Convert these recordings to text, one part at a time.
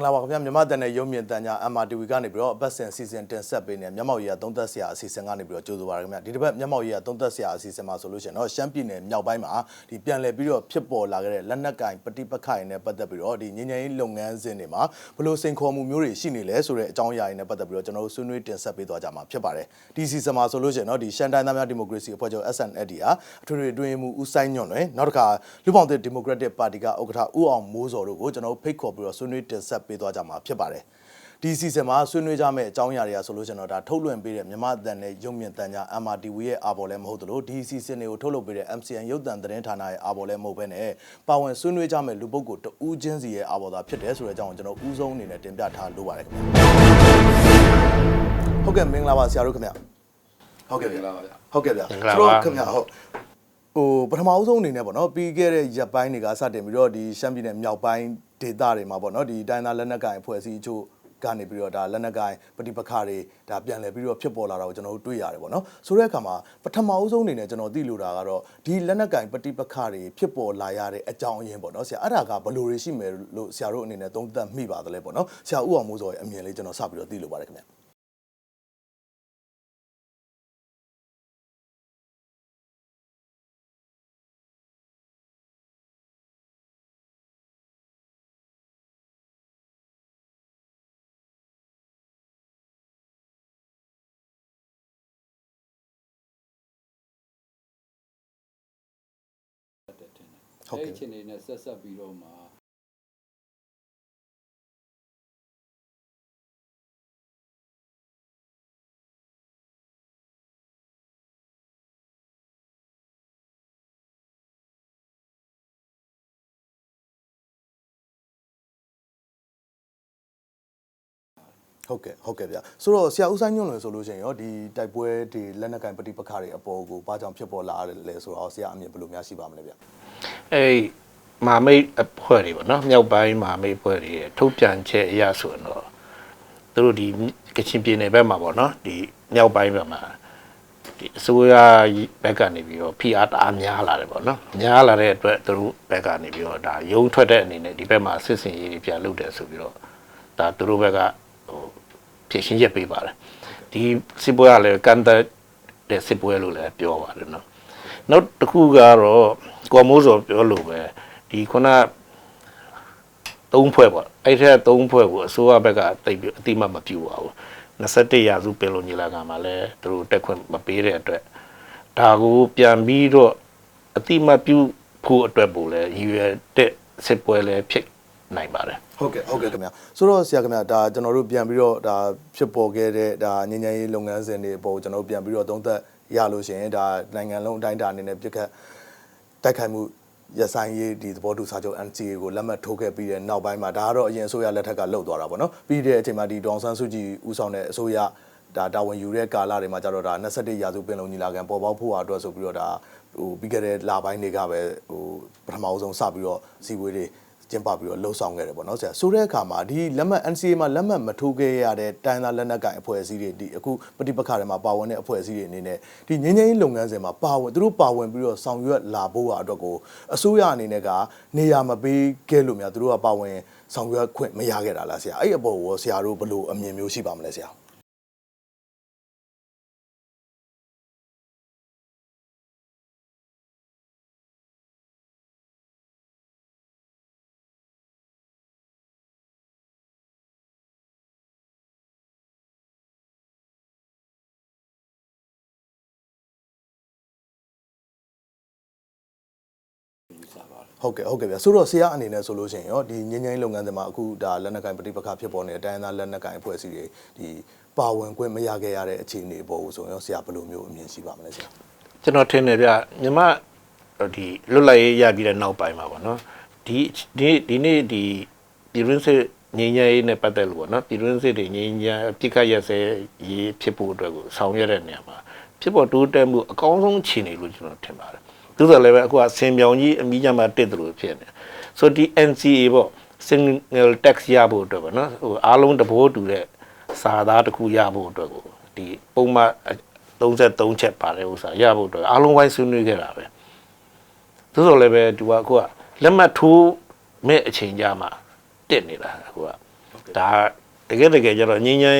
င်္ဂလာပါခင်ဗျာမြန်မာတန်တဲ့ရုံမြင့်တန်ညာ MRTV ကနေပြီးတော့အပတ်စဉ်စီစဉ်တင်ဆက်ပေးနေမြန်မာ့ရေးရသုံးသက်ဆရာအစီအစဉ်ကနေပြီးတော့ကြိုဆိုပါရခင်ဗျာဒီတစ်ပတ်မြန်မာ့ရေးရသုံးသက်ဆရာအစီအစဉ်မှာဆိုလို့ရှိရင်တော့ရှမ်းပြည်နယ်မြောက်ပိုင်းမှာဒီပြန်လည်ပြီးတော့ဖြစ်ပေါ်လာခဲ့တဲ့လက်နက်ကင်ပဋိပက္ခတွေနဲ့ပတ်သက်ပြီးတော့ဒီငញ្ញရင်လုပ်ငန်းစဉ်တွေမှာဘယ်လိုစိန်ခေါ်မှုမျိုးတွေရှိနေလဲဆိုတဲ့အကြောင်းအရာတွေနဲ့ပတ်သက်ပြီးတော့ကျွန်တော်တို့ဆွေးနွေးတင်ဆက်ပေးသွားကြမှာဖြစ်ပါတယ်ဒီစီစဉ်မှာဆိုလို့ရှိရင်တော့ဒီရှမ်းတိုင်းသားများဒီမိုကရေစီအဖွဲ့ချုပ် SNLD ဟာအထွေထွေအတွင်းရေးမှူးဦးဆိုင်ညွန့်လွင်နောက်တစ်ခါလူပောင်သစ်ဒီမိုကရက်တစ်ပါတီကဥက္ကဋ္ဌဦးအောင်မိုးစောတို့ကိုကျွန်တော်တို့ဖိတ်ခေါ်ပြီးတော့ဆွေးနွေးတင်ဆက်ပေးသွားကြမှာဖြစ်ပါတယ်ဒီစီစဉ်မှာဆွေးနွေးကြမယ့်အကြောင်းအရာတွေကဆိုလို့ကျွန်တော်ဒါထုတ်လွှင့်ပေးတဲ့မြန်မာအသံနဲ့ရုပ်မြင်သံကြား MRTV ရဲ့အာဘော်လည်းမဟုတ်သလိုဒီစီစဉ်တွေကိုထုတ်လုပ်ပေးတဲ့ MCN ရုပ်သံသတင်းဌာနရဲ့အာဘော်လည်းမဟုတ်ဘဲနဲ့ပါဝင်ဆွေးနွေးကြမယ့်လူပုဂ္ဂိုလ်တဦးချင်းစီရဲ့အာဘော်သာဖြစ်တယ်ဆိုတဲ့အကြောင်းကိုကျွန်တော်ဦးဆုံးအနေနဲ့တင်ပြထားလိုပါတယ်ခင်ဗျာဟုတ်ကဲ့မင်္ဂလာပါဆရာတို့ခင်ဗျာဟုတ်ကဲ့ဗျာလာပါဗျာဟုတ်ကဲ့ဗျာမင်္ဂလာပါဆိုတော့ခင်ဗျာဟုတ် ဟိုပထမအဆုံးအနေနဲ့ပေါ့နော်ပြီးခဲ့တဲ့ရက်ပိုင်းတွေကစတင်ပြီးတော့ဒီရှမ်းပြည်နယ်မြောက်ပိုင်းဒေသတွေမှာပေါ့နော်ဒီတိုင်းသားလက်နက်ကိုင်အဖွဲ့အစည်းအချို့ကနေပြီးတော့ဒါလက်နက်ကိုင်ပဋိပက္ခတွေဒါပြန်လည်ပြီးတော့ဖြစ်ပေါ်လာတာကိုကျွန်တော်တို့တွေ့ရတယ်ပေါ့နော်ဆိုတဲ့အခါမှာပထမအဆုံးအနေနဲ့ကျွန်တော်သိလို့တာကတော့ဒီလက်နက်ကိုင်ပဋိပက္ခတွေဖြစ်ပေါ်လာရတဲ့အကြောင်းအရင်းပေါ့နော်ဆရာအဲ့ဒါကဘယ်လိုတွေရှိမယ်လို့ဆရာတို့အနေနဲ့သုံးသပ်မိပါသလဲပေါ့နော်ဆရာဦးအောင်မိုးစောရဲ့အမြင်လေးကျွန်တော်စပြီးတော့သိလို့ပါတယ်ခင်ဗျာ ဟုတ်ကဲ့အဲ့ဒီအချိန်လေးနဲ့ဆက်ဆက်ပြီးတော့မှ ဟုတ်ကဲ့ဟုတ်ကဲ့ဗျဆိုတော့ဆရာဦးဆိုင်ညွန့်လွင်ဆိုလို့ရှိရင်ရောဒီတိုက်ပွဲတွေလက်နက်ကင်ပဋိပက္ခတွေအပေါ်ကိုဘာကြောင့်ဖြစ်ပေါ်လာရလဲဆိုတော့ဆရာအမြင်ဘယ်လိုများရှိပါမလဲဗျအဲ့မာမိတ်အဖွဲ့တွေပေါ့နော်မြောက်ပိုင်းမာမိတ်အဖွဲ့တွေရဲ့ထုတ်ပြန်ချက်အရဆိုရင်တော့သူတို့ဒီကချင်ပြည်နယ်ဘက်မှာပေါ့နော်ဒီမြောက်ပိုင်းဘက်မှာဒီအစိုးရဘက်ကနေပြီးတော့ဖိအားတအားများလာတယ်ပေါ့နော်များလာတဲ့အတွက်သူတို့ဘက်ကနေပြီးတော့ဒါရုံထွက်တဲ့အနေနဲ့ဒီဘက်မှာစစ်စင်ရေးတွေပြန်လုပ်တယ်ဆိုပြီးတော့ဒါသူတို့ဘက်ကဟို ဖြည့်ရှင်းရက်ပေးပါတယ်ဒီစစ်ပွဲကလည်းကန်တဲ့တဲ့စစ်ပွဲလို့လည်းပြောပါတယ်နော်နောက်တစ်ခုကတော့ကော်မိုးစောပြောလို့ပဲဒီခုနသုံးဖွဲ့ပေါ့အဲ့ထက်သုံးဖွဲ့ကိုအစိုးရဘက်ကတိတ်ပြီးအတိမတ်မပြူပါဘူး21ရာစုပင်လုံညီလာခံမှာလည်းသူတို့တက်ခွင့်မပေးတဲ့အတွက်ဒါကိုပြန်ပြီးတော့အတိမတ်ပြူဖို့အတွက်ပို့လဲရည်ရွယ်တဲ့စစ်ပွဲလည်းဖြစ် နိုင်ပါတယ်ဟုတ်ကဲ့ဟုတ်ကဲ့ခင်ဗျဆိုတော့ဆရာခင်ဗျဒါကျွန်တော်တို့ပြန်ပြီးတော့ဒါဖြစ်ပေါ်ခဲ့တဲ့ဒါငញ្ញရေးလုပ်ငန်းစဉ်တွေအပေါ်ကျွန်တော်တို့ပြန်ပြီးတော့သုံးသပ်ရလို့ရှိရင်ဒါနိုင်ငံလုံးအတိုင်းအတာအနေနဲ့ပြစ်ခတ်တိုက်ခိုက်မှုရဆိုင်ရေးဒီသဘောတူစာချုပ် NCA ကိုလက်မှတ်ထိုးခဲ့ပြီးတဲ့နောက်ပိုင်းမှာဒါကတော့အရင်အစိုးရလက်ထက်ကလှုပ်သွားတာပေါ့နော်ပြီးတဲ့အချိန်မှာဒီဒေါန်ဆန်းစုကြည်ဦးဆောင်တဲ့အစိုးရဒါတာဝန်ယူတဲ့ကာလတွေမှာကျတော့ဒါ21ရာစုပင်လုံညီလာခံပေါ်ပေါက်ဖို့အတွက်ဆိုပြီးတော့ဒါဟိုပြီးခဲ့တဲ့လပိုင်းတွေကပဲဟိုပထမအဆုံးစပြီးတော့စီဝေးတွေ ကျင်းပပြီးတော့လှုပ်ဆောင်ခဲ့တယ်ပေါ့နော်ဆရာဆိုတဲ့အခါမှာဒီလက်မှတ် NCA မှာလက်မှတ်မထိုးခဲ့ရတဲ့တိုင်းသားလက်နက်ကိုင်အဖွဲ့အစည်းတွေဒီအခုပဋိပက္ခတွေမှာပါဝင်တဲ့အဖွဲ့အစည်းတွေအနေနဲ့ဒီငញ្ញင်းလုပ်ငန်းစဉ်မှာပါဝင်သူတို့ပါဝင်ပြီးတော့ဆောင်ရွက်လာဖို့ဟာအတွက်ကိုအစိုးရအနေနဲ့ကနေရာမပေးခဲ့လို့များသူတို့ကပါဝင်ဆောင်ရွက်ခွင့်မရခဲ့တာလားဆရာအဲ့ဒီအပေါ်ကိုဆရာတို့ဘယ်လိုအမြင်မျိုးရှိပါမလဲဆရာ ဟုတ်ကဲ့ဟုတ်ကဲ့ဗျာဆိုတော့ဆရာအနေနဲ့ဆိုလို့ရှိရင်ရောဒီငញ្ញင်းလုပ်ငန်းတွေမှာအခုဒါလက်နက်ကင်ပဋိပက္ခဖြစ်ပေါ်နေတဲ့တိုင်းရင်းသားလက်နက်ကင်အဖွဲ့အစည်းတွေဒီပါဝင်ခွင့်မရခဲ့ရတဲ့အခြေအနေပေါ်ကိုဆိုရင်ရောဆရာဘယ်လိုမျိုးအမြင်ရှိပါမလဲဆရာကျွန်တော်ထင်တယ်ဗျမြမဒီလွတ်လပ်ရေးရပြီးတဲ့နောက်ပိုင်းမှာပေါ့နော်ဒီဒီဒီနေ့ဒီပြည်တွင်းစစ်ငြိမ်းချမ်းရေးနဲ့ပတ်သက်လို့ပေါ့နော်ပြည်တွင်းစစ်တွေငြိမ်းချမ်းပြစ်ခတ်ရက်စဲရေးဖြစ်ဖို့အတွက်ကိုဆောင်ရွက်တဲ့နေရာမှာဖြစ်ပေါ်တိုးတက်မှုအကောင်းဆုံးအခြေအနေလို့ကျွန်တော်ထင်ပါတယ် သို့တော်လည်းပဲအခုကဆင်ပြောင်ကြီးအမိကြမှာတစ်တယ်လို့ဖြစ်နေဆိုဒီ NCA ပေါ့ single tax ရဖို့အတွက်ပေါ့နော်ဟိုအားလုံးတဘောတူတဲ့စာသားတစ်ခုရဖို့အတွက်ကိုဒီပုံမှန်33ချက်ပါတယ်ဥစ္စာရဖို့အတွက်အားလုံးဝိုင်းဆွေးနွေးခဲ့တာပဲသို့တော်လည်းပဲသူကအခုကလက်မှတ်ထိုးမဲ့အချိန်ကြမှာတက်နေတာအခုကဒါတကယ်တကယ်ကျတော့ငင်းငယ်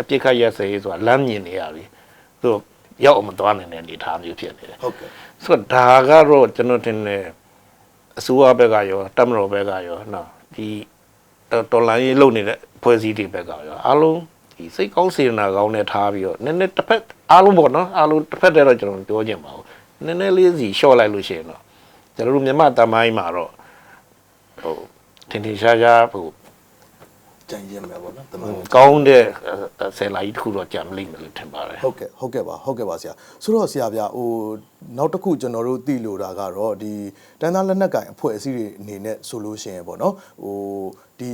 အပြစ်ခတ်ရက်စဲရေးဆိုတာလမ်းမြင်နေရပြီသူတို့ရောက်အောင်မသွားနိုင်တဲ့အနေအထားမျိုးဖြစ်နေတယ်ဟုတ်ကဲ့ ဆိုတော့ဒါကတော့ကျွန်တော်တင်တယ်အစိုးရဘက်ကရောတပ်မတော်ဘက်ကရောနော်ဒီတော်တော်လိုင်းရေးလုပ်နေတဲ့ဖွဲ့စည်းတွေဘက်ကရောအားလုံးဒီစိတ်ကောင်းစေတနာကောင်းနဲ့ထားပြီးတော့နည်းနည်းတစ်ဖက်အားလုံးပေါ့နော်အားလုံးတစ်ဖက်တည်းတော့ကျွန်တော်ပြောချင်ပါဘူးနည်းနည်းလေးစီရှော့လိုက်လို့ရှိရင်တော့ကျွန်တော်တို့မြန်မာတမိုင်းမှာတော့ဟိုထင်ထင်ရှားရှားဟို ကြံရင်မယ်ပေါ့နော်တမန်ကောင်းတဲ့ဆယ်လာကြီးတစ်ခုတော့ကြံမလိမ့်မယ်လို့ထင်ပါတယ်ဟုတ်ကဲ့ဟုတ်ကဲ့ပါဟုတ်ကဲ့ပါဆရာဆိုတော့ဆရာဗျဟိုနောက်တစ်ခုကျွန်တော်တို့သိလို့တာကတော့ဒီတန်းသားလက်နက်ကင်အဖွဲ့အစည်းတွေအနေနဲ့ဆိုလို့ရှိရင်ပေါ့နော်ဟိုဒီ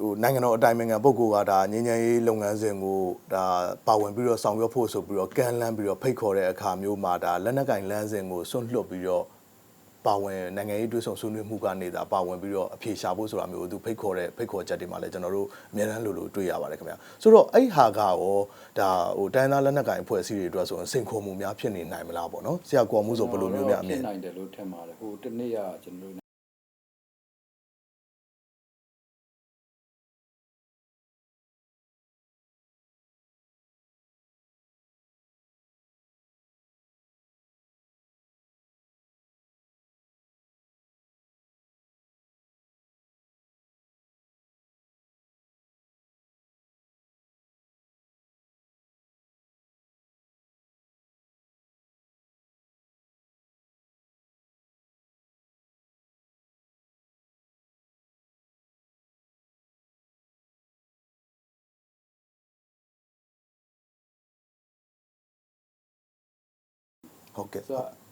ဟိုနိုင်ငံတော်အတိုင်ပင်ခံပုဂ္ဂိုလ်ကဒါငញ្ញရေးလုပ်ငန်းစဉ်ကိုဒါပါဝင်ပြီးတော့ဆောင်ရွက်ဖို့ဆိုပြီးတော့ကန်လန်းပြီးတော့ဖိတ်ခေါ်တဲ့အခါမျိုးမှာဒါလက်နက်ကင်လမ်းစဉ်ကိုစွန့်လွတ်ပြီးတော့ ပါဝင်နိုင်ငံရေးတွဲဆောင်ဆွေးနွေးမှုကနေဒါပါဝင်ပြီးတော့အဖြေရှာဖို့ဆိုတာမျိုးသူဖိတ်ခေါ်တဲ့ဖိတ်ခေါ်ချက်တွေမှာလည်းကျွန်တော်တို့အများအားလို့လို့တွေ့ရပါတယ်ခင်ဗျာဆိုတော့အဲ့ဟာကရောဒါဟိုတိုင်းသားလက်နက်ကင်အဖွဲ့အစည်းတွေအတွက်ဆိုရင်စိန်ခေါ်မှုများဖြစ်နေနိုင်မလားပေါ့နော်ဆရာကော်မှုဆိုဘယ်လိုမျိုးများအမြင်ဖြစ်နိုင်တယ်လို့ထင်ပါတယ်ဟိုတနေ့ကကျွန်တော်တို့ ဟု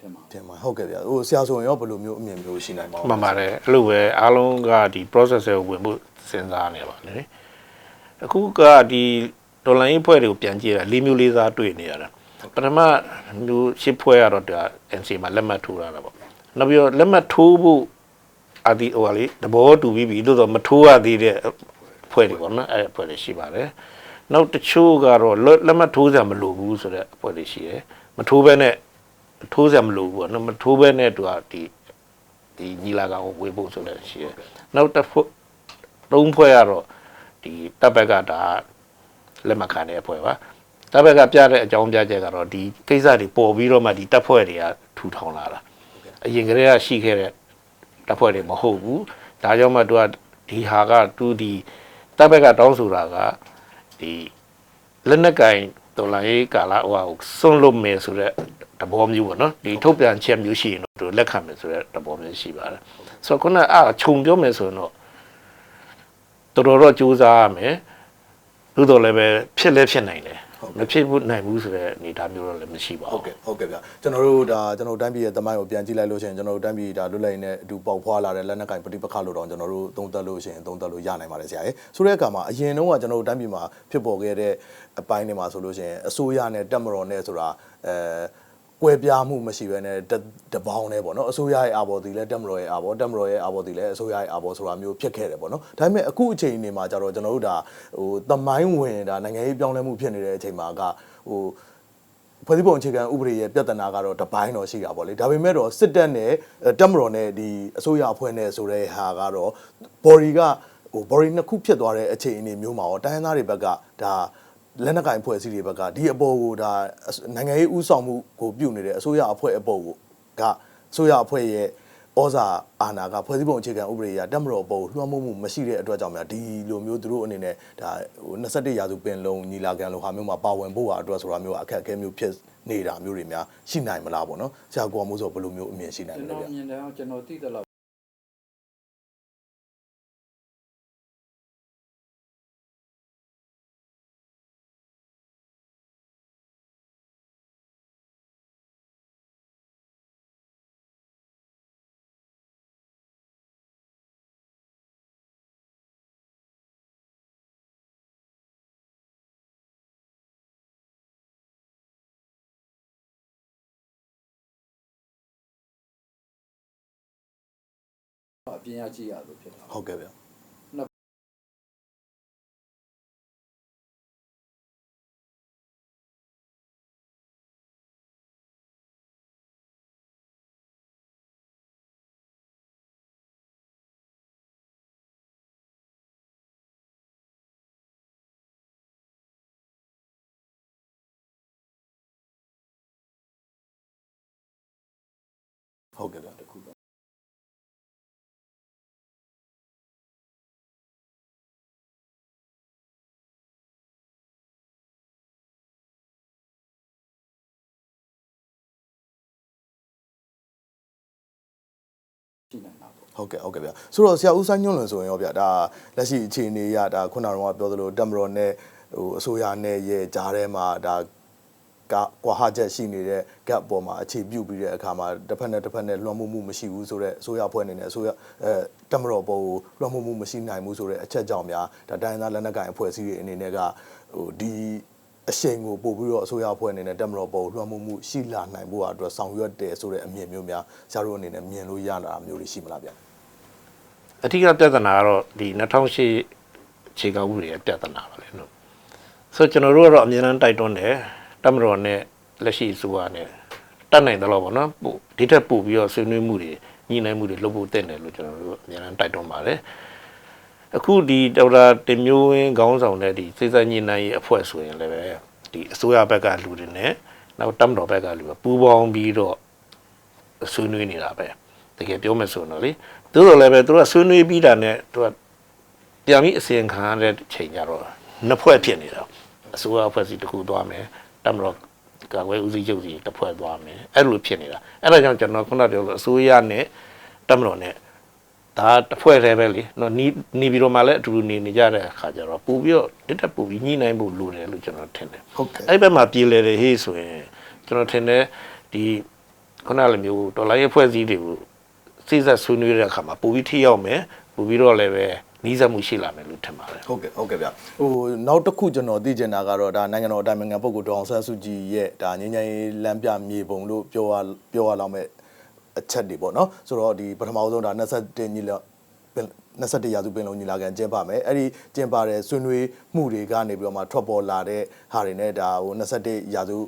ထင်ပါတယ်တင်ပါဟုတ်ကဲ့ဗျာဟိုဆရာဆိုရင်ရောဘယ်လိုမျိုးအမြင်မျိုးရှိနိုင်ပါ့မှန်ပါတယ်အဲ့လိုပဲအားလုံးကဒီ process ကိုဝင်ဖို့စဉ်းစားနေပါလေအခုကဒီဒေါ်လာရေးဖွဲ့တွေကိုပြန်ကြည့်တာလေးမျိုးလေးစားတွေ့နေရတာပထမမျိုးရှစ်ဖွဲ့ကတော့ဒါ NC မှာလက်မှတ်ထိုးရတာပေါ့နောက်ပြီးတော့လက်မှတ်ထိုးဖို့အဒီဟိုဟာလေသဘောတူပြီးပြီလို့တော့မထိုးရသေးတဲ့ဖွဲ့တွေပေါ့နော်အဲ့ဖွဲ့တွေရှိပါတယ်နောက်တချို့ကတော့လက်လက်မှတ်ထိုးစရာမလိုဘူးဆိုတဲ့အဖွဲ့တွေရှိတယ်မထိုးဘဲနဲ့ ထိုးစရာမလိုဘူးပေါ့နော်မထိုးဘဲနဲ့သူကဒီဒီညီလာခံကိုဝေဖို့ဆိုလည်းရှိတယ်။နောက်တစ်ဖွဲ့သုံးဖွဲ့ကတော့ဒီတပ်ဘက်ကဒါလက်မခံတဲ့အဖွဲ့ပါ။တပ်ဘက်ကပြတဲ့အကြောင်းပြချက်ကတော့ဒီကိစ္စတွေပေါ်ပြီးတော့မှဒီတပ်ဖွဲ့တွေကထူထောင်လာတာ။အရင်ကတည်းကရှိခဲ့တဲ့တပ်ဖွဲ့တွေမဟုတ်ဘူး။ဒါကြောင့်မှသူကဒီဟာကသူဒီတပ်ဘက်ကတောင်းဆိုတာကဒီလက်နက်ကင် တော်လိုင်းကာလာဟိုဟာကိုစွန့်လွတ်မယ်ဆိုတော့တဘောမျိုးပေါ့နော်ဒီထုတ်ပြန်ချက်မျိုးရှိရင်တော့သူလက်ခံမယ်ဆိုတဲ့တဘောမျိုးရှိပါတယ်ဆိုတော့ခုနကအာခြုံပြောမယ်ဆိုရင်တော့တော်တော်တော့စူးစမ်းရမယ်သို့တော်လည်းပဲဖြစ်လဲဖြစ်နိုင်တယ် မဖြစ်ဘူးနိုင်ဘူးဆိုတဲ့အနေအထားမျိုးတော့လည်းမရှိပါဟုဘူးတ်ကဲ့ဟုတ်ကဲ့ဗျာကျွန်တော်တို့ဒါကျွန်တော်တို့တိုင်းပြည်ရဲ့တမိုင်းကိုပြန်ကြည့်လိုက်လို့ရှိရင်ကျွန်တော်တို့တိုင်းပြည်ဒါလွတ်လပ်ရေးနဲ့အတူပေါက်ဖွာလာတဲ့လက်နက်ကင်ပဋိပက္ခလို့တော့ကျွန်တော်တို့သုံးသပ်လို့ရှိရင်သုံးသပ်လို့ရနိုင်ပါတယ်ဆရာရေဆိုတဲ့အခါမှာအရင်တုန်းကကျွန်တော်တို့တိုင်းပြည်မှာဖြစ်ပေါ်ခဲ့တဲ့အပိုင်းတွေမှာဆိုလို့ရှိရင်အစိုးရနဲ့တပ်မတော်နဲ့ဆိုတာအဲ ကွဲပြားမှုမရှိဘဲနဲ့တတပေါင်းနဲ့ပေါ့နော်အစိုးရရဲ့အာဘော်တီလဲတက်မတော်ရဲ့အာဘော်တက်မတော်ရဲ့အာဘော်တီလဲအစိုးရရဲ့အာဘော်ဆိုတာမျိုးဖြစ်ခဲ့တယ်ပေါ့နော်ဒါပေမဲ့အခုအချိန်နေမှာကျတော့ကျွန်တော်တို့ဒါဟိုတမိုင်းဝင်ဒါနိုင်ငံရေးပြောင်းလဲမှုဖြစ်နေတဲ့အချိန်မှာကဟိုဖွဲ့စည်းပုံအခြေခံဥပဒေရဲ့ပြဿနာကတော့တပိုင်းတော့ရှိတာပေါ့လေဒါပေမဲ့တော့စစ်တပ်နဲ့အဲတပ်မတော်နဲ့ဒီအစိုးရအဖွဲ့နဲ့ဆိုတဲ့ဟာကတော့ body ကဟို body နှစ်ခုဖြစ်သွားတဲ့အခြေအနေမျိုးမှာတော့တိုင်းရင်းသားတွေဘက်ကဒါ လက်နက်ကင်ဖွဲ့စည်းတွေဘက်ကဒီအပေါ်ကိုဒါအစနိုင်ငံရေးဥဆောင်မှုကိုပြုနေတဲ့အစိုးရအဖွဲ့အပေါ်ကိုကအစိုးရအဖွဲ့ရဲ့ဩဇာအာဏာကဖွဲ့စည်းပုံအခြေခံဥပဒေအရတက်မတော်ပေါ်ကိုလွှမ်းမိုးမှုမရှိတဲ့အတွက်ကြောင့်များဒီလိုမျိုးသူတို့အနေနဲ့ဒါဟို21ရာစုပင်လုံးညီလာခံလိုဟာမျိုးမှာပါဝင်ဖို့ဟာအတွက်ဆိုတာမျိုးအခက်အခဲမျိုးဖြစ်နေတာမျိုးတွေများရှိနိုင်မလားပေါ့နော်ဆရာကောမိုးဆိုဘယ်လိုမျိုးအမြင်ရှိနိုင်ကျွန်လဲတော်ဗျမြင်တယ်အောင်ကျွန်တော်သိတယ် အပြင်ရကြည့်ရလို့ဖြစ်တာဟုတ်ကဲ့ဗျဟုတ်ကဲ့ဗျတစ်ခုပဲ ရှိနိုင်တာပေါ့ဟုတ်ကဲ့ဟုတ်ကဲ့ဗျဆိုတော့ဆရာဦးဆိုင်ညွန့်လွန်ဆိုရင်ရောဗျဒါလက်ရှိအခြေအနေအရဒါခုနကတော့ပြောသလိုတက်မတော်နဲ့ဟိုအစိုးရနဲ့ရဲ့ကြားထဲမှာဒါကကွာဟချက်ရှိနေတဲ့ gap ပေါ်မှာအခြေပြုပြီးတဲ့အခါမှာတစ်ဖက်နဲ့တစ်ဖက်နဲ့လွှမ်းမိုးမှုမရှိဘူးဆိုတော့အစိုးရအဖွဲ့အနေနဲ့အစိုးရအဲတက်မတော်ပေါ်ကိုလွှမ်းမိုးမှုမရှိနိုင်ဘူးဆိုတဲ့အချက်ကြောင့်များဒါတိုင်းရင်းသားလက်နက်ကိုင်အဖွဲ့အစည်းတွေအနေနဲ့ကဟိုဒီ အရှိန်ကိုပို့ပြီးတော့အစိုးရအဖွဲ့အနေနဲ့တက်မတော်ပေါ်ကိုလွှမ်းမိုးမှုရှိလာနိုင်ဖို့အတွက်ဆောင်ရွက်တယ်ဆိုတဲ့အမြင်မျိုးများဆရာတို့အနေနဲ့မြင်လို့ရလာတာမျိုးတွေရှိမလားဗျအဓိကပြဿနာကတော့ဒီ2008ခြေကောက်ဥပဒေရဲ့ပြဿနာပါလေလို့ဆိုတော့ကျွန်တော်တို့ကတော့အမြဲတမ်းတိုက်တွန်းတယ်တမတော်နဲ့လက်ရှိအစိုးရနဲ့တတ်နိုင်တယ်လို့ပေါ့နော်ပို့ဒီထက်ပို့ပြီးတော့ဆွေးနွေးမှုတွေညှိနှိုင်းမှုတွေလုပ်ဖို့တက်တယ်လို့ကျွန်တော်တို့အမြဲတမ်းတိုက်တွန်းပါတယ် အခုဒီဒေါက်တာတင်မျိုးဝင်းခေါင်းဆောင်တဲ့ဒီစိစက်ညှိနှိုင်းရေးအဖွဲ့ဆိုရင်လည်းပဲဒီအစိုးရဘက်ကလူတွေနဲ့နောက်တမတော်ဘက်ကလူတွေပူးပေါင်းပြီးတော့ဆွေးနွေးနေတာပဲတကယ်ပြောမယ်ဆိုရင်တော့လေသို့တော်လည်းပဲသူကဆွေးနွေးပြီးတာနဲ့သူကပြန်ပြီးအစီရင်ခံရတဲ့ချိန်ကျတော့နှစ်ဖွဲ့ဖြစ်နေတာအစိုးရအဖွဲ့စီတစ်ခုသွားမယ်တမတော်ကာကွယ်ဦးစီးချုပ်စီတစ်ဖွဲ့သွားမယ်အဲ့လိုဖြစ်နေတာအဲ့ဒါကြောင့်ကျွန်တော်ခုနပြောလို့အစိုးရနဲ့တမတော်နဲ့ ဒါတစ်ဖွဲ့တည်းပဲလေနော်နီးနီးပြီးတော့မှလည်းအတူတူနေနေကြတဲ့အခါကျတော့ပို့ပြီးတော့တစ်တက်ပို့ပြီးညှိနှိုင်းဖို့လိုတယ်လို့ကျွန်တော်ထင်တယ်ဟုတ်ကဲ့အဲ့ဘက်မှာပြည်လဲတယ်ဟေးဆိုရင်ကျွန်တော်ထင်တယ်ဒီခုနလိုမျိုးဒေါ်လာရဲ့ဖွဲ့စည်းတွေကိုစိစက်ဆွေးနွေးတဲ့အခါမှာပိုပြီးထိရောက်မယ်ပိုပြီးတော့လည်းပဲနီးစပ်မှုရှိလာမယ်လို့ထင်ပါတယ်ဟုတ်ကဲ့ဟုတ်ကဲ့ဗျဟိုနောက်တစ်ခုကျွန်တော်သိချင်တာကတော့ဒါနိုင်ငံတော်အတိုင်ပင်ခံပုဂ္ဂိုလ်ဒေါအောင်ဆန်းစုကြည်ရဲ့ဒါငញ្ញင်ရေးလမ်းပြမြေပုံလို့ပြောရပြောရလောက်မဲ့ အချက်တွေပေါ့နော်ဆိုတော့ဒီပထမဆုံးဒါ21ညီလာပင်21ရာစုပင်လုံးညီလာခံကျင်းပမယ်အဲ့ဒီကျင်းပတဲ့ဆွေးနွေးမှုတွေကနေပြီးတော့မှထွက်ပေါ်လာတဲ့ဟာတွေနဲ့ဒါဟို21ရာစု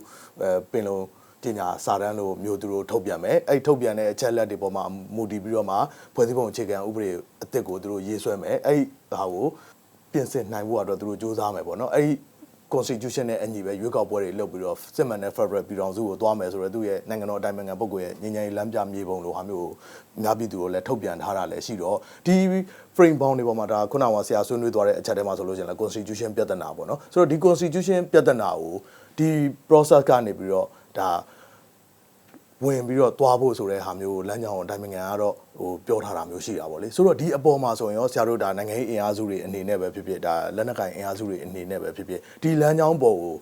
အဲပင်လုံးပညာစာတမ်းလို့မျိုးသူတို့ထုတ်ပြန်မယ်အဲ့ဒီထုတ်ပြန်တဲ့အချက်လက်တွေပေါ်မှာမူတည်ပြီးတော့မှဖွဲ့စည်းပုံအခြေခံဥပဒေအသစ်ကိုသူတို့ရေးဆွဲမယ်အဲ့ဒီဟာကိုပြင်ဆင်နိုင်ဖို့အတွက်သူတို့စ조사မယ်ပေါ့နော်အဲ့ဒီ constitution နဲ့အညီပဲရွေးကောက်ပွဲတွေလုပ်ပြီးတော့စစ်မှန်တဲ့ federal ပြည်ထောင်စုကိုသွားမယ်ဆိုတော့သူ့ရဲ့နိုင်ငံတော်အတိုင်ပင်ခံပုဂ္ဂိုလ်ရဲ့ငញ្ញင်လမ်းပြမြေပုံလိုဟာမျိုးကိုအများပြည်သူကိုလည်းထုတ်ပြန်ထားတာလည်းရှိတော့ဒီ frame bound တွေပေါ်မှာဒါခုနကဆရာဆွေးနွေးသွားတဲ့အချက်ထဲမှာဆိုလို့ရှိရင်လည်း constitution ပြဿနာပေါ့နော်ဆိုတော့ဒီ constitution ပြဿနာကိုဒီ process ကနေပြီးတော့ဒါ ဝင်ပြီးတော့သွားဖို့ဆိုတဲ့ဟာမျိုးကိုလမ်းကြောင်းအတိုင်းနိုင်ငံကတော့ဟိုပြောထားတာမျိုးရှိတာပေါ့လေဆိုတော့ဒီအပေါ်မှာဆိုရင်ရောဆရာတို့ဒါနိုင်ငံရေးအင်အားစုတွေအနေနဲ့ပဲဖြစ်ဖြစ်ဒါလက်နက်ကင်အင်အားစုတွေအနေနဲ့ပဲဖြစ်ဖြစ်ဒီလမ်းကြောင်းပေါ်ကို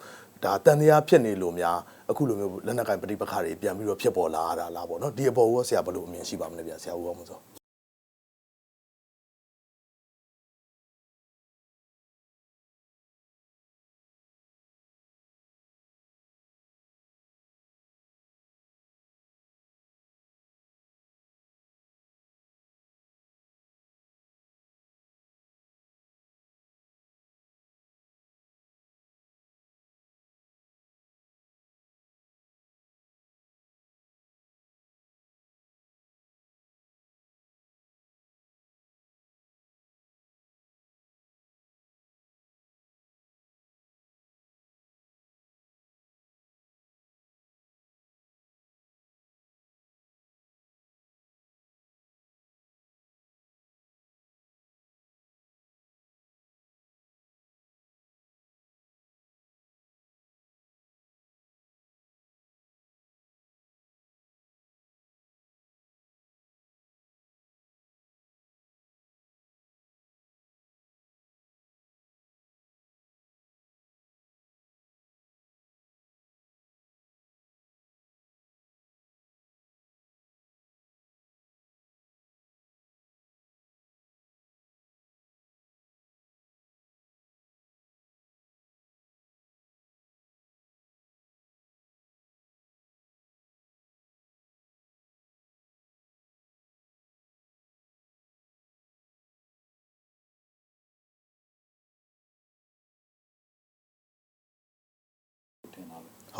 ဒါတန်တရားဖြစ်နေလို့များအခုလိုမျိုးလက်နက်ကင်ပဋိပက္ခတွေပြန်ပြီးတော့ဖြစ်ပေါ်လာရတာလားပေါ့နော်ဒီအပေါ်ကိုဆရာဘယ်လိုအမြင်ရှိပါမလဲဗျဆရာဦးကောင်းမစော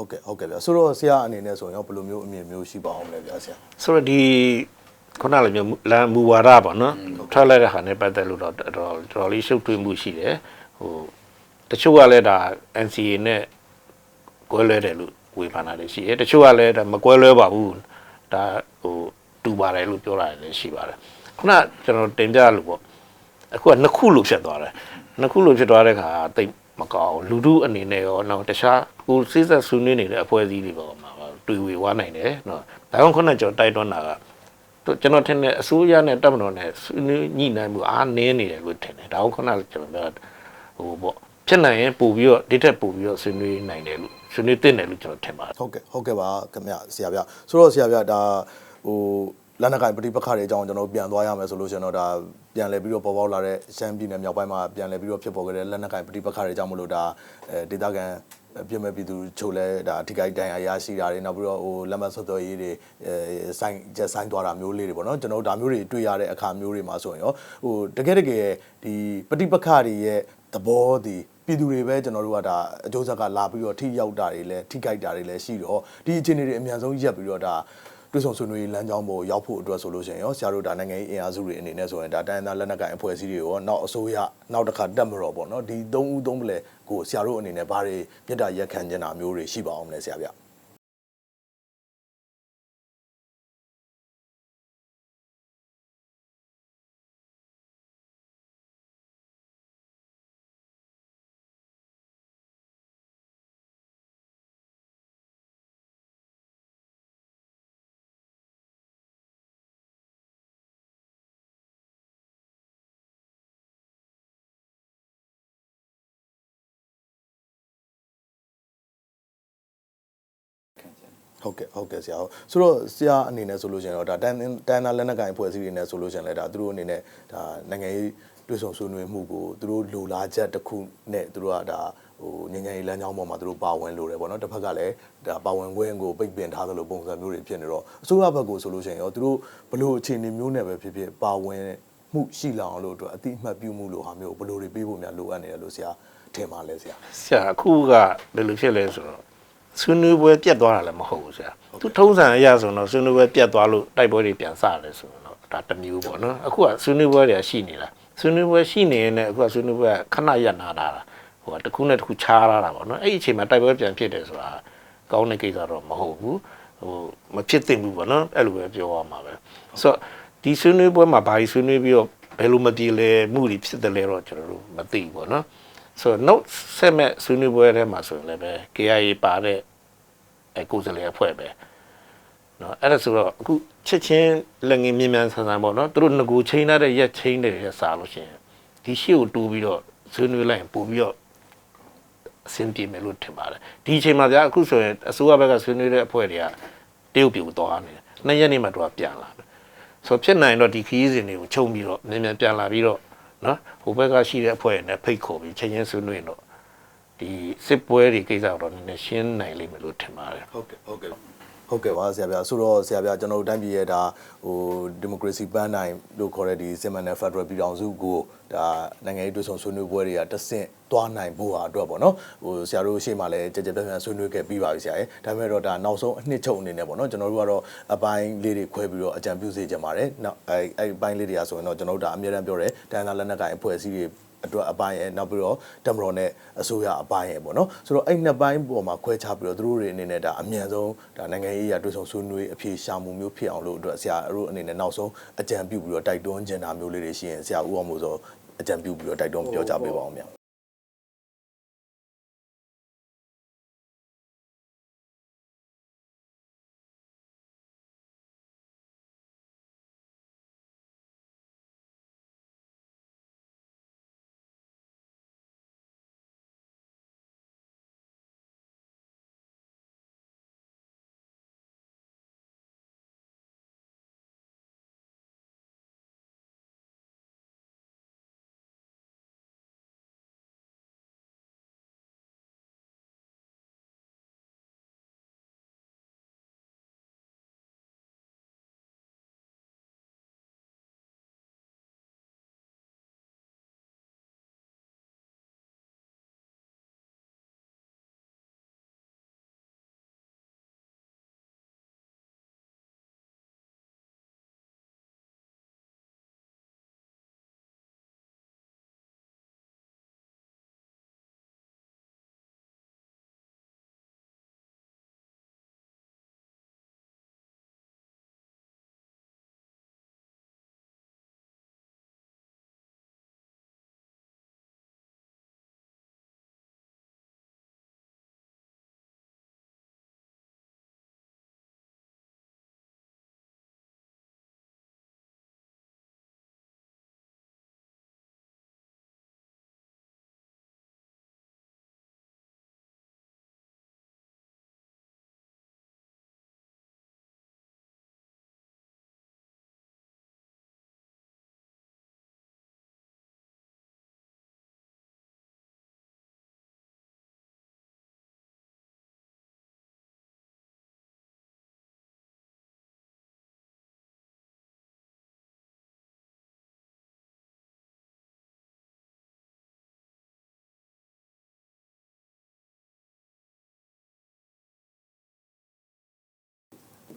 ဟုတ်ကဲ့ဟုတ်ကဲ့ဗျာဆိုတော့ဆရာအနေနဲ့ဆိုရင်ရောဘယ်လိုမျိုးအမြင်မျိုးရှိပါအောင်လဲဗျာဆရာဆိုတော့ဒီခုနလိုမျိုးလမ်းမူဝါဒပေါ့နော်ထွက်လိုက်တဲ့ဟာနဲ့ပတ်သက်လို့တော့တော်တော်တော်လေးရှုပ်ထွေးမှုရှိတယ်ဟိုတချို့ကလည်းဒါ NCA နဲ့ကွဲလွဲတယ်လို့ဝေဖန်တာလည်းရှိတယ်တချို့ကလည်းဒါမကွဲလွဲပါဘူးဒါဟိုတူပါတယ်လို့ပြောတာလည်းရှိပါတယ်ခုနကျွန်တော်တင်ပြလို့ပေါ့အခုကနှစ်ခုလို့ဖြစ်သွားတယ်နှစ်ခုလို့ဖြစ်သွားတဲ့ခါတိတ် မကောင်းဘူးလူထုအနေနဲ့ရောနောက်တခြားကိုစိစက်ဆွေးနွေးနေတဲ့အဖွဲ့အစည်းတွေပေါ့မှာတွေ့ဝေဝါနိုင်တယ်နော်ဒါကြောင့်ခုနကျွန်တော်တိုက်တွန်းတာကတို့ကျွန်တော်ထင်တယ်အစိုးရနဲ့တပ်မတော်နဲ့ဆွေးနွေးညှိနှိုင်းမှုအားနည်းနေတယ်လို့ထင်တယ်ဒါကိုခုနကကျွန်တော်ပြောဟိုပေါ့ဖြစ်နိုင်ရင်ပို့ပြီးတော့ဒီထက်ပို့ပြီးတော့ဆွေးနွေးနိုင်တယ်လို့ဆွေးနွေးသင့်တယ်လို့ကျွန်တော်ထင်ပါတယ်ဟုတ်ကဲ့ဟုတ်ကဲ့ပါခင်ဗျဆရာဗျဆိုတော့ဆရာဗျဒါဟို လက်နက်ကင်ပဋိပက္ခတွေအကြောင်းကျွန်တော်ပြန်သွားရမယ်ဆိုလို့ရှိရင်တော့ဒါပြန်လည်ပြီးတော့ပေါ်ပေါက်လာတဲ့ရှမ်းပြည်နယ်မြောက်ပိုင်းမှာပြန်လည်ပြီးတော့ဖြစ်ပေါ်ခဲ့တဲ့လက်နက်ကင်ပဋိပက္ခတွေအကြောင်းမလို့ဒါအဲဒေသခံပြည်မဲ့ပြည်သူချုပ်လဲဒါအထိကိတန်ရာရရှိတာတွေနောက်ပြီးတော့ဟိုလက်မဆွတ်တော်ရေးတွေအဲဆိုင်ချက်ဆိုင်သွားတာမျိုးလေးတွေပေါ့နော်ကျွန်တော်တို့ဒါမျိုးတွေတွေ့ရတဲ့အခါမျိုးတွေမှာဆိုရင်ရောဟိုတကယ်တကယ်ဒီပဋိပက္ခတွေရဲ့သဘောဒီပြည်သူတွေပဲကျွန်တော်တို့ကဒါအကျိုးဆက်ကလာပြီးတော့ထိရောက်တာတွေလည်းထိကြိုက်တာတွေလည်းရှိတော့ဒီအခြေအနေတွေအများဆုံးရက်ပြီးတော့ဒါ တွေ့ဆုံဆွေးနွေးရေးလမ်းကြောင်းပေါ်ရောက်ဖို့အတွက်ဆိုလို့ရှိရင်ရောဆရာတို့ဒါနိုင်ငံရေးအင်အားစုတွေအနေနဲ့ဆိုရင်ဒါတိုင်းသားလက်နက်ကိုင်အဖွဲ့အစည်းတွေရောနောက်အစိုးရနောက်တစ်ခါတက်မတော်ပေါ့နော်ဒီသုံးဦးသုံးပလဲကိုဆရာတို့အနေနဲ့ဘာတွေမြစ်တာရက်ခံနေတာမျိုးတွေရှိပါအောင်မလဲဆရာဗျ ဟုတ်ကဲ့ဟုတ်ကဲ့ဆရာဟုတ်ဆိုတော့ဆရာအနေနဲ့ဆိုလို့ရှိရင်တော့ဒါတန်တန်သားလက်နက်ကိုင်အဖွဲ့အစည်းတွေနဲ့ဆိုလို့ရှိရင်လည်းဒါသူတို့အနေနဲ့ဒါနိုင်ငံရေးတွေ့ဆုံဆွေးနွေးမှုကိုသူတို့လိုလားချက်တစ်ခုနဲ့သူတို့ကဒါဟိုငញ្ញင်ရေးလမ်းကြောင်းပေါ်မှာသူတို့ပါဝင်လို့တယ်ပေါ့နော်တစ်ဖက်ကလည်းဒါပါဝင်ခွင့်ကိုပိတ်ပင်ထားသလိုပုံစံမျိုးတွေဖြစ်နေတော့အစိုးရဘက်ကိုဆိုလို့ရှိရင်ရောသူတို့ဘလို့အခြေအနေမျိုးနဲ့ပဲဖြစ်ဖြစ်ပါဝင်မှုရှိလာအောင်လို့အတွက်အတိအမှတ်ပြုမှုလို့ဟာမျိုးဘလို့တွေပေးဖို့များလိုအပ်နေတယ်လို့ဆရာထင်ပါလဲဆရာဆရာအခုကဘယ်လိုဖြစ်လဲဆိုတော့ ဆွေးနွေးပွဲပြတ်သွားတာလည်းမဟုတ်ဘူးဆရာသူထုံးစံအရာဆိုတော့ဆွေးနွေးပွဲပြတ်သွားလို့တိုက်ပွဲတွေပြန်စတယ်ဆိုတော့ဒါတစ်မျိုးပေါ့နော်အခုကဆွေးနွေးပွဲတွေကရှိနေတာဆွေးနွေးပွဲရှိနေရင်လည်းအခုကဆွေးနွေးပွဲကခဏရပ်နာတာဟိုကတစ်ခုနဲ့တစ်ခုခြားရတာပေါ့နော်အဲ့ဒီအချိန်မှာတိုက်ပွဲပြန်ဖြစ်တယ်ဆိုတာကောင်းတဲ့ကိစ္စတော့မဟုတ်ဘူးဟိုမဖြစ်သင့်ဘူးပေါ့နော်အဲ့လိုပဲပြောရမှာပဲဆိုတော့ဒီဆွေးနွေးပွဲမှာဘာကြီးဆွေးနွေးပြီးတော့ဘယ်လိုမပြေလဲမှုတွေဖြစ်တယ်လဲတော့ကျွန်တော်တို့မသိဘူးပေါ့နော်ဆိုတော့ note ဆက်မဲ့ဆွေးနွေးပွဲထဲမှာဆိုရင်လည်းပဲ KIA ပါတဲ့ အဲကိုယ်စားလှယ်အဖွဲ့ပဲနော်အဲ့ဒါဆိုတော့အခုချက်ချင်းလက်ငင်းမြင်မြန်ဆန်ဆန်ပေါ့နော်သူတို့ငကူချင်းတဲ့ရက်ချင်းတွေရစားလို့ရှိရင်ဒီရှေ့ကိုတူးပြီးတော့ဆွေးနွေးလိုက်ရင်ပို့ပြီးတော့အဆင်ပြေမယ်လို့ထင်ပါတယ်ဒီအချိန်မှာဗျာအခုဆိုရင်အစိုးရဘက်ကဆွေးနွေးတဲ့အဖွဲ့တွေကတရုတ်ပြည်ကိုသွားနေတယ်နှစ်ရက်နေမှသူကပြန်လာတယ်ဆိုတော့ဖြစ်နိုင်တော့ဒီခရီးစဉ်တွေကိုခြုံပြီးတော့မြန်မြန်ပြန်လာပြီးတော့နော်ဟိုဘက်ကရှိတဲ့အဖွဲ့နဲ့ဖိတ်ခေါ်ပြီးချင်းချင်းဆွေးနွေးတော့ ဒီစစ်ပွဲတွေကိစ္စတော့နည်းနည်းရှင်းနိုင်လိမ့်မယ်လို့ထင်ပါတယ်ဟုတ်ကဲ့ဟုတ်ကဲ့ဟုတ်ကဲ့ပါဆရာဗျာဆိုတော့ဆရာဗျာကျွန်တော်တို့တိုင်းပြည်ရဲ့ဒါဟိုဒီမိုကရေစီပန်းနိုင်လို့ခေါ်တဲ့ဒီစစ်မှန်တဲ့ Federal ပြည်ထောင်စုကိုဒါနိုင်ငံရေးတွေ့ဆုံဆွေးနွေးပွဲတွေကတဆင့်သွားနိုင်ဖို့ဟာအတွက်ပေါ့နော်ဟိုဆရာတို့ရှေ့မှာလည်းကြကြပြန့်ပြန့်ဆွေးနွေးခဲ့ပြီးပါပြီဆရာရဲ့ဒါပေမဲ့တော့ဒါနောက်ဆုံးအနှစ်ချုပ်အနေနဲ့ပေါ့နော်ကျွန်တော်တို့ကတော့အပိုင်းလေးတွေခွဲပြီးတော့အကြံပြုစေချင်ပါတယ်နောက်အဲအဲအပိုင်းလေးတွေကဆိုရင်တော့ကျွန်တော်တို့ဒါအများတန်းပြောတယ်တန်တာလက်နက်ကိုင်အဖွဲ့အစည်းတွေ အတွက်အပိုင်းရဲ့နောက်ပြီးတော့တမတော်နဲ့အစိုးရအပိုင်းရဲ့ပေါ့နော်ဆိုတော့အဲ့နှစ်ပိုင်းပေါ်မှာခွဲခြားပြီးတော့သူတို့တွေအနေနဲ့ဒါအမြန်ဆုံးဒါနိုင်ငံရေးအရာတွေ့ဆုံဆွေးနွေးအဖြေရှာမှုမျိုးဖြစ်အောင်လို့အတွက်ဆရာတို့အနေနဲ့နောက်ဆုံးအကြံပြုပြီးတော့တိုက်တွန်းချင်တာမျိုးလေးတွေရှိရင်ဆရာဦးအောင်မို့ဆိုအကြံပြုပြီးတော့တိုက်တွန်းပြောကြပေးပါအောင်ဗျာ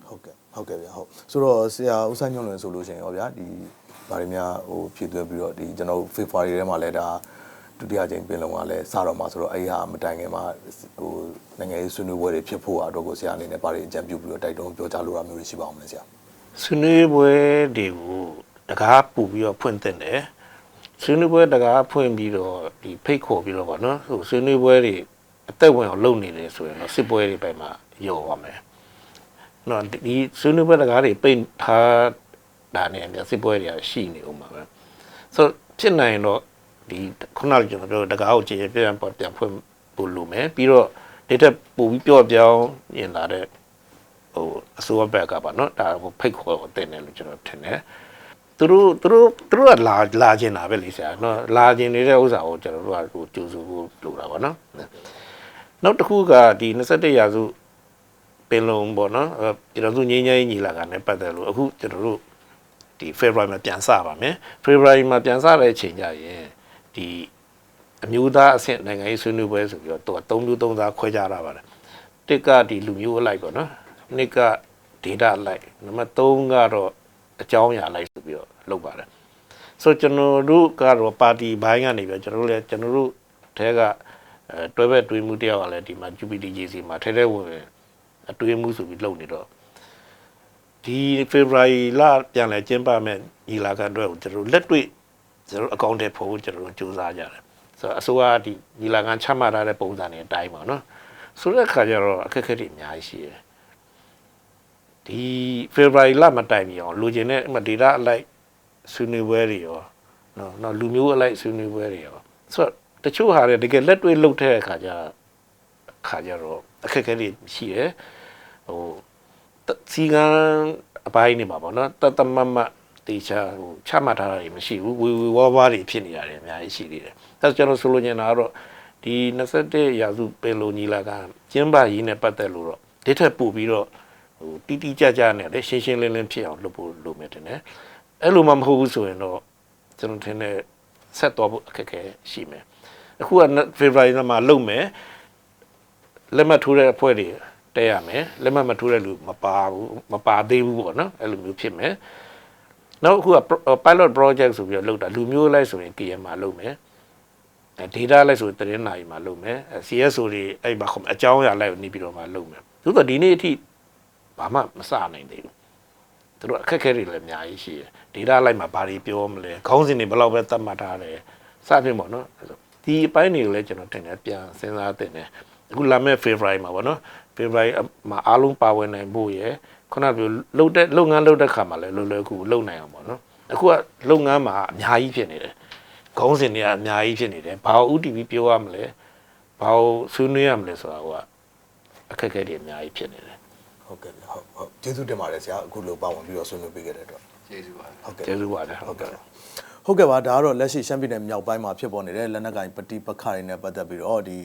ဟုတ်ကဲ့ဟုတ်ကဲ့ဗျာဟုတ်ဆိုတော့ဆရာဦးဆိုင်ညွန့်လွင်ဆိုလို့ရှိရင်ဟောဗျာဒီဗားတွေများဟိုဖြည့်သွင်းပြီးတော့ဒီကျွန်တော်တို့ February ထဲမှာလည်းဒါဒုတိယကြိမ်ပြင်လုံးကလည်းစတော့မှာဆိုတော့အဲ့ဒီဟာမတိုင်ခင်မှာဟိုနိုင်ငံရေးဆွေးနွေးပွဲတွေဖြစ်ဖို့အတွက်ကိုဆရာအနေနဲ့ဗားတွေအကြံပြုပြီးတော့တိုက်တွန်းပြောကြားလိုတာမျိုးတွေရှိပါအောင်မလဲဆရာဆွေးနွေးပွဲတွေကိုတကားပူပြီးတော့ဖွင့်တဲ့တယ်ဆွေးနွေးပွဲတကားဖွင့်ပြီးတော့ဒီဖိတ်ခေါ်ပြီးတော့ဗောနော်ဟိုဆွေးနွေးပွဲတွေအသက်ဝင်အောင်လုပ်နေတယ်ဆိုရင်တော့စစ်ပွဲတွေပဲမှာရောပါမယ် နော်ဒီဆွေးနွေးပွဲတကားတွေပိတ်ထားတာနဲ့အများစစ်ပွဲတွေရှိနေဦးမှာပဲဆိုဖြစ်နိုင်တော့ဒီခုနကကျွန်တော်ပြောတကားကိုကြည်ပြန်ပေါ်ပြန်ဖွင့်ဖို့လိုမယ်ပြီးတော့ data ပို့ပြီးပြော့ပြောင်းရင်လာတဲ့ဟိုအစိုးရဘက်ကပါနော်ဒါကိုဖိတ်ခေါ်ကိုတင်တယ်လို့ကျွန်တော်ထင်တယ်သူတို့သူတို့သူတို့ကလာလာကျင်တာပဲလေဆရာနော်လာကျင်နေတဲ့ဥစ္စာကိုကျွန်တော်တို့ကဟိုကြိုးစုဖို့လိုတာပါနော်နောက်တစ်ခုကဒီ21ရာစု ပင်လုံပေါ့နော်ကျွန်တော်တို့ငြိမ်းချမ်းရေးညီလာခံနဲ့ပတ်သက်လို့အခုကျွန်တော်တို့ဒီ February မှာပြန်စပါမယ် February မှာပြန်စတဲ့အချိန်ကြရင်ဒီအမျိုးသားအဆင့်နိုင်ငံရေးဆွေးနွေးပွဲဆိုပြီးတော့သူက၃မျိုး၃စားခွဲခြားရပါတယ်တစ်ကဒီလူမျိုးအလိုက်ပေါ့နော်နှစ်က data အလိုက်နံပါတ်3ကတော့အကြောင်းအရာလိုက်ဆိုပြီးတော့လုပ်ပါတယ်ဆိုကျွန်တော်တို့ကတော့ပါတီဘိုင်းကနေပြီးကျွန်တော်တို့လည်းကျွန်တော်တို့ထဲကတွဲဘက်တွင်းမှုတယောက်ကလည်းဒီမှာ JPDJC မှာထဲထဲဝင် အတွေးမှုဆိုပြီးလုပ်နေတော့ဒီ February လပြန်လဲကျင်းပမဲ့ညီလာခံအတွက်ကိုကျွန်တော်တို့လက်တွေ့ကျွန်တော်တို့အကောင့်ထဲဖို့ကျွန်တော်တို့စူးစမ်းကြတယ်ဆိုတော့အစိုးရကဒီညီလာခံချမှတ်ထားတဲ့ပုံစံတွေအတိုင်းပါနော်ဆိုတဲ့အခါကျတော့အခက်အခဲတွေအများကြီးရှိတယ်ဒီ February လမတိုင်မီအောင်လူကျင်တဲ့အမဒေတာအလိုက်ဆွေးနွေးပွဲတွေရောနော်နော်လူမျိုးအလိုက်ဆွေးနွေးပွဲတွေရောဆိုတော့တချို့ဟာတွေတကယ်လက်တွေ့လုပ်တဲ့အခါကျအခါကျတော့ အခက်အခဲတွေရှိတယ်ဟိုတစီကံအပိုင်းနေမှာပေါ့နော်တတမမတေချာဟိုချမှတ်ထားတာတွေမရှိဘူးဝေဝေဝါးဝါးတွေဖြစ်နေရတယ်အများကြီးရှိသေးတယ်ဒါဆိုကျွန်တော်ဆိုလိုချင်တာကတော့ဒီ21ရာစုပင်လုံညီလာခံကျင်းပရေးနဲ့ပတ်သက်လို့တော့ဒီထက်ပိုပြီးတော့ဟိုတီးတီးကြကြနဲ့လေရှင်းရှင်းလင်းလင်းဖြစ်အောင်လုပ်ဖို့လိုမယ်တင်တယ်အဲ့လိုမှမဟုတ်ဘူးဆိုရင်တော့ကျွန်တော်ထင်တယ်ဆက်သွားဖို့အခက်အခဲရှိမယ်အခုက February မှာလုပ်မယ် လက်မှတ်ထိုးတဲ့အဖွဲ့တွေတက်ရမယ်လက်မှတ်မထိုးတဲ့လူမပါဘူးမပါသေးဘူးပေါ့နော်အဲ့လိုမျိုးဖြစ်မယ်နောက်အခုက pilot project ဆိုပြီးတော့လုပ်တာလူမျိုးလိုက်ဆိုရင် KM မှာလုပ်မယ်အဲ data လိုက်ဆိုသတင်းနာရီမှာလုပ်မယ်အဲ CSO တွေအဲ့မှာအကြောင်းအရာလိုက်ကိုနေပြီးတော့မှလုပ်မယ်သို့တော့ဒီနေ့အထိဘာမှမစနိုင်သေးဘူးသူတို့အခက်အခဲတွေလည်းအများကြီးရှိတယ် data လိုက်မှာဘာတွေပြောမလဲခေါင်းစဉ်တွေဘယ်လောက်ပဲသတ်မှတ်ထားတယ်စသဖြင့်ပေါ့နော်အဲ့ဆိုဒီအပိုင်းတွေကိုလည်းကျွန်တော်တင်တယ်ပြန်စဉ်းစားတင်တယ် အခုလာမယ့် February မှာပေါ့နော် February မှာအားလုံးပါဝင်နိုင်ဖို့ရယ်ခုနကပြောလုပ်တဲ့လုပ်ငန်းလုပ်တဲ့ခါမှာလည်းလွယ်လွယ်ကူကူလုပ်နိုင်အောင်ပေါ့နော်အခုကလုပ်ငန်းမှာအများကြီးဖြစ်နေတယ်ခေါင်းစဉ်တွေကအများကြီးဖြစ်နေတယ်ဘာလို့ UTV ပြောရမလဲဘာလို့ဆွေးနွေးရမလဲဆိုတာကအခက်အခဲတွေအများကြီးဖြစ်နေတယ်ဟုတ်ကဲ့ဗျာဟုတ်ဟုတ်ကျေးဇူးတင်ပါတယ်ဆရာအခုလိုပါဝင်ပြီးတော့ဆွေးနွေးပေးခဲ့တဲ့အတွက်ကျေးဇူးပါဟုတ်ကဲ့ကျေးဇူးပါတယ်ဟုတ်ကဲ့ဟုတ်ကဲ့ပါဒါကတော့လက်ရှိရှမ်းပြည်နယ်မြောက်ပိုင်းမှာဖြစ်ပေါ်နေတဲ့လက်နက်ကင်ပဋိပက္ခတွေနဲ့ပတ်သက်ပြီးတော့ဒီ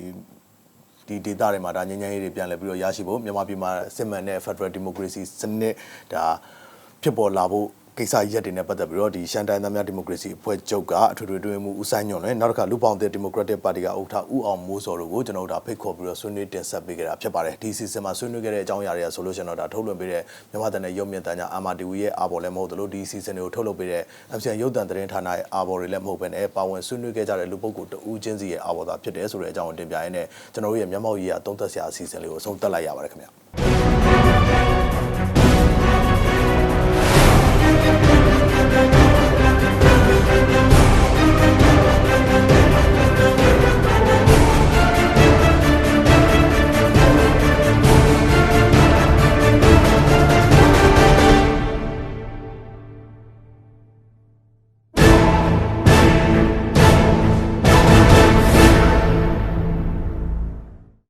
ဒီဒေသတွေမှာဒါငញ្ញရေးတွေပြန်လည်ပြီးတော့ရရှိဖို့မြန်မာပြည်မှာစစ်မှန်တဲ့ Federal Democracy စနစ်ဒါဖြစ်ပေါ်လာဖို့ ကိစ္စရက်တွေနဲ့ပတ်သက်ပြီးတော့ဒီရှမ်းတိုင်းသားများဒီမိုကရေစီအဖွဲ့ချုပ်ကအထွေထွေတွင်းမှုဦးဆိုင်ညွန့်နဲ့နောက်တစ်ခါလူပေါင်းတဲ့ Democratic Party ကဥက္ကဋ္ဌဦးအောင်မိုးစောတို့ကိုကျွန်တော်တို့ဒါဖိတ်ခေါ်ပြီးတော့ဆွေးနွေးတင်ဆက်ပေးခဲ့တာဖြစ်ပါတယ်ဒီစီစဉ်မှာဆွေးနွေးခဲ့တဲ့အကြောင်းအရာတွေကဆိုလို့ရှိရင်တော့ဒါထုတ်လွှင့်ပေးတဲ့မြန်မာတန်တဲ့ရုပ်မြင့်တန်ညာအာမာတီဝီရဲ့အာဘော်လည်းမဟုတ်သလိုဒီစီစဉ်တွေကိုထုတ်လုပ်ပေးတဲ့ MCN ရုပ်တံသတင်းဌာနရဲ့အာဘော်တွေလည်းမဟုတ်ဘဲနဲ့ပါဝင်ဆွေးနွေးခဲ့ကြတဲ့လူပုဂ္ဂိုလ်တဦးချင်းစီရဲ့အာဘော်သာဖြစ်တယ်ဆိုတဲ့အကြောင်းကိုတင်ပြရင်းနဲ့ကျွန်တော်တို့ရဲ့မျက်မှောက်ရေးအသုံးသက်စရာအစီအစဉ်လေးကိုအဆုံးသတ်လိုက်ရပါတယ်ခင်ဗျာ